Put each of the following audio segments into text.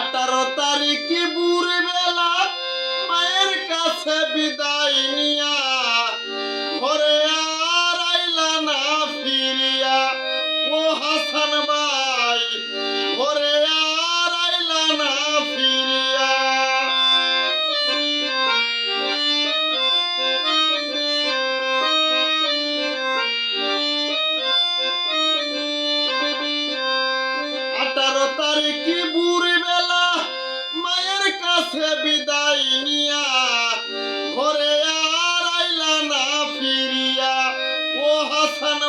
अठारो तारीख बुरी बेला मायर का विदाय निया ঘরে আর আইলা না ফিরিয়া। আঠারো তারিখে বুড়ি বেলা মায়ের কাছে বিদায় নিয়া ঘরে আর আইলা না ফিরিয়া। ও হাসান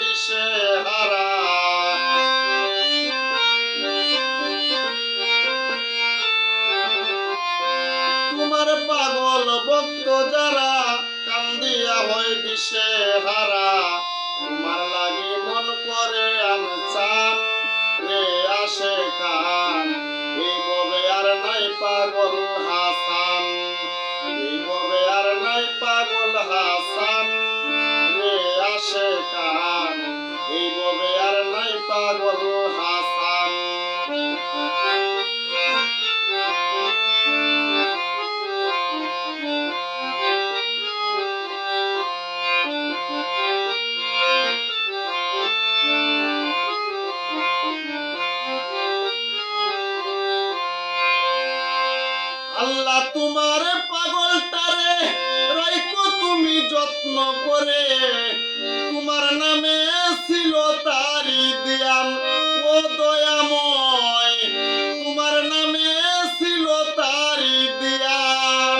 দিশে হারা তোমার পাগল ভক্ত যারা কান্দিয়া হয় দিশে হারা তোমার লাগি মন করে আমি রে আসে কান। এই ববে আর নাই পাগল হাসান। এই ববে আর নাই পাগল হাসান। আসে কান পাগল হাসান। আল্লাহ তোমার যত্ন করে তোমার নামে ছিল তারি দিয়ান। ও দয়াময়, তোমার নামে ছিল তারি দিয়ান।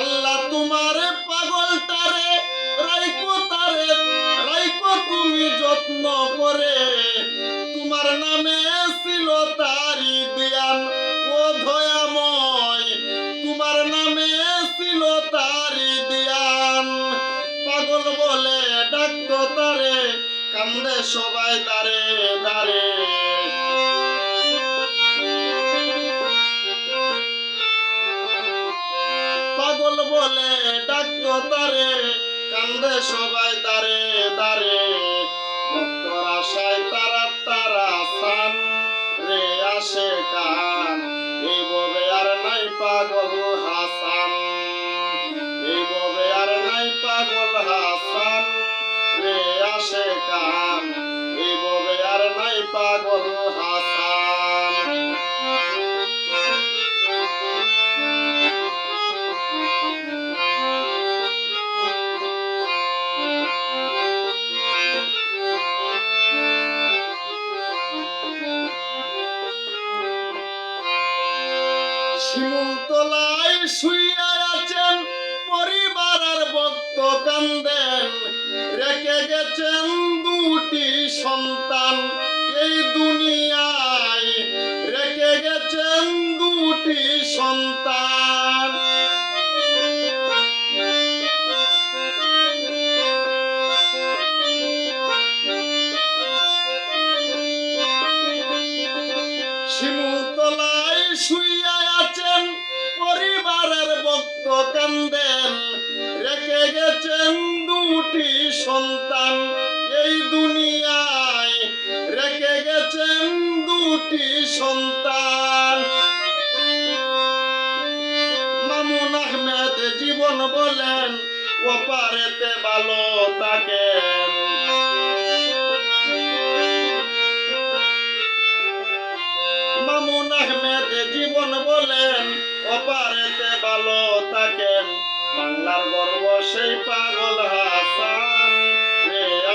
আল্লাহ তোমার যত্ন করে। তোমার নামে ছিল তারি দিয়ান। ও ধয়াময় তোমার নামে ছিল তারি দিয়ান। পাগল বলে ডাকতো তারে কান্দে সবাই দারে আশায় তারা তারা সান রে আসে কান এই আর নাই পাগল হাসান। এই ববে আর নাই পাগল হাসান। রে আসে কান এই আর নাই পাগল হাসান। শিমুলতলায় শুইয়া আছেন পরিবারের ভক্ত কান্দেন। রেখে গেছেন দুটি সন্তান। এই দুনিয়ায় রেখে গেছেন দুটি সন্তান। দুটি সন্তান এই দুনিয়ায় রেখে গেছেন দুটি সন্তান। মামুন আহমেদ জীবন বলেন, ওপারেতে ভালো থাকেন। মামুন আহমেদ জীবন বলেন অপারেতে ভালো থাকেন। বাংলার গর্ব সেই পাগল হাসান